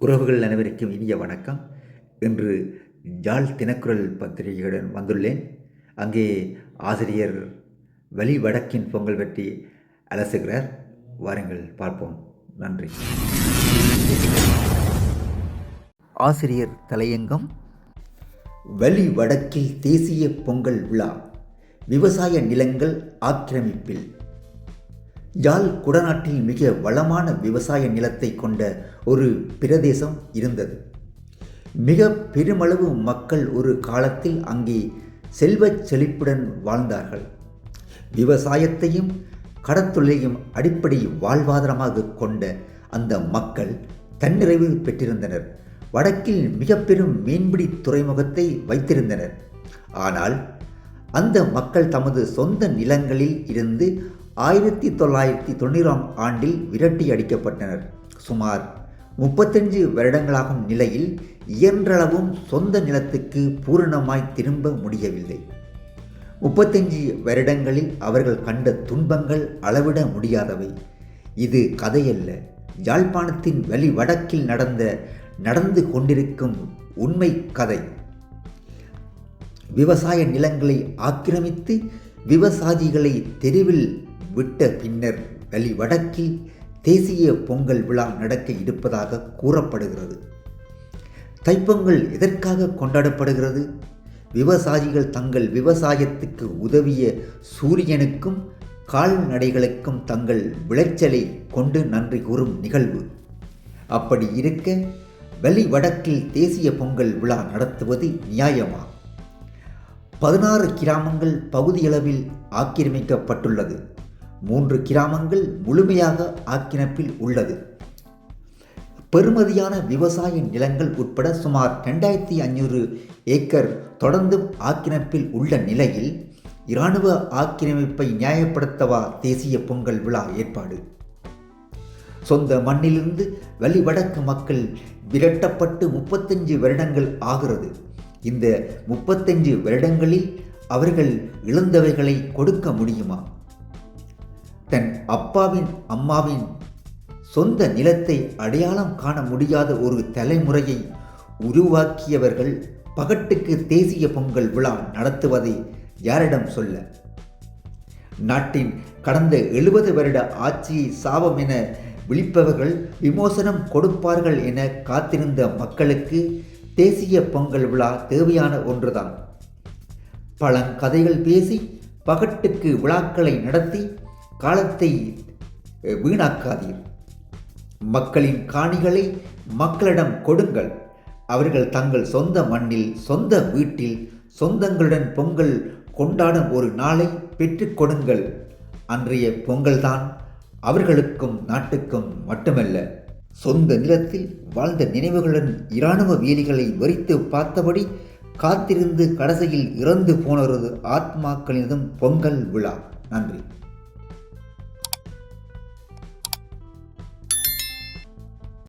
உறவுகள் அனைவருக்கும் இனிய வணக்கம். இன்று ஜாழ் தினக்குரல் பத்திரிகையுடன் வந்துள்ளேன். அங்கே ஆசிரியர் வழி வடக்கின் பொங்கல் பற்றி அலசுகிறார். வாருங்கள் பார்ப்போம். நன்றி. ஆசிரியர் தலையங்கம். வழி வடக்கில் தேசிய பொங்கல் விழா. விவசாய நிலங்கள் ஆக்கிரமிப்பில். யாழ் குடநாட்டில் மிக வளமான விவசாய நிலத்தை கொண்ட ஒரு பிரதேசம் இருந்தது. மிக பெருமளவு மக்கள் ஒரு காலத்தில் அங்கே செல்வச் செழிப்புடன் வாழ்ந்தார்கள். விவசாயத்தையும் கடத்தொழிலையும் அடிப்படை வாழ்வாதாரமாக கொண்ட அந்த மக்கள் தன்னிறைவு பெற்றிருந்தனர். வடக்கில் மிக பெரும் மீன்பிடி துறைமுகத்தை வைத்திருந்தனர். ஆனால் அந்த மக்கள் தமது சொந்த நிலங்களில் இருந்து ஆயிரத்தி தொள்ளாயிரத்தி தொண்ணூறாம் ஆண்டில் விரட்டி அடிக்கப்பட்டனர். சுமார் முப்பத்தஞ்சு வருடங்களாகும் நிலையில் இயன்றளவும் சொந்த நிலத்துக்கு பூரணமாய் திரும்ப முடியவில்லை. முப்பத்தஞ்சு வருடங்களில் அவர்கள் கண்ட துன்பங்கள் அளவிட முடியாதவை. இது கதையல்ல. யாழ்ப்பாணத்தின் வழி வடக்கில் நடந்த நடந்து கொண்டிருக்கும் உண்மை கதை. விவசாய நிலங்களை ஆக்கிரமித்து விவசாயிகளை தெருவில் விட்ட பின்னர் வழி வடக்கில் தேசிய பொங்கல் விழா நடக்க இருப்பதாக கூறப்படுகிறது. தைப்பொங்கல் எதற்காக கொண்டாடப்படுகிறது? விவசாயிகள் தங்கள் விவசாயத்துக்கு உதவிய சூரியனுக்கும் கால்நடைகளுக்கும் தங்கள் விளைச்சலை கொண்டு நன்றி கூறும் நிகழ்வு. அப்படி இருக்க வெளி வடக்கில் தேசிய பொங்கல் விழா நடத்துவது நியாயமா? பதினாறு கிராமங்கள் பகுதியளவில் ஆக்கிரமிக்கப்பட்டுள்ளது. மூன்று கிராமங்கள் முழுமையாக ஆக்கிரமிப்பில் உள்ளது. பெறுமதியான விவசாய நிலங்கள் உட்பட சுமார் ரெண்டாயிரத்தி ஐநூறு ஏக்கர் தொடர்ந்தும் ஆக்கிரமிப்பில் உள்ள நிலையில் இராணுவ ஆக்கிரமிப்பை நியாயப்படுத்தவா தேசிய பொங்கல் விழா ஏற்பாடு? சொந்த மண்ணிலிருந்து வழிவடக்கு மக்கள் விரட்டப்பட்டு முப்பத்தஞ்சு வருடங்கள் ஆகிறது. இந்த முப்பத்தஞ்சு வருடங்களில் அவர்கள் இழந்தவைகளை கொடுக்க முடியுமா? தன் அப்பாவின் அம்மாவின் சொந்த நிலத்தை அடையாளம் காண முடியாத ஒரு தலைமுறையை உருவாக்கியவர்கள் பகட்டுக்கு தேசிய பொங்கல் விழா நடத்துவதை யாரிடம் சொல்ல? நாட்டின் கடந்த எழுபது வருட ஆட்சியை சாபம் என விழிப்பவர்கள் விமோசனம் கொடுப்பார்கள் என காத்திருந்த மக்களுக்கு தேசிய பொங்கல் விழா தேவையான ஒன்றுதான். பழங்கதைகள் பேசி பகட்டுக்கு விழாக்களை நடத்தி காலத்தை வீணாக்காதீர். மக்களின் காணிகளை மக்களிடம் கொடுங்கள். அவர்கள் தங்கள் சொந்த மண்ணில் சொந்த வீட்டில் சொந்தங்களுடன் பொங்கல் கொண்டாடும் ஒரு நாளை பெற்றுக் கொடுங்கள். அன்றைய பொங்கல்தான் அவர்களுக்கும் நாட்டுக்கும் மட்டுமல்ல சொந்த நிலத்தில் வாழ்ந்த நினைவுகளுடன் இராணுவ வேலிகளை வரித்து பார்த்தபடி காத்திருந்து கடைசியில் இறந்து போனவரது ஆத்மாக்களினதும் பொங்கல் விழா. நன்றி.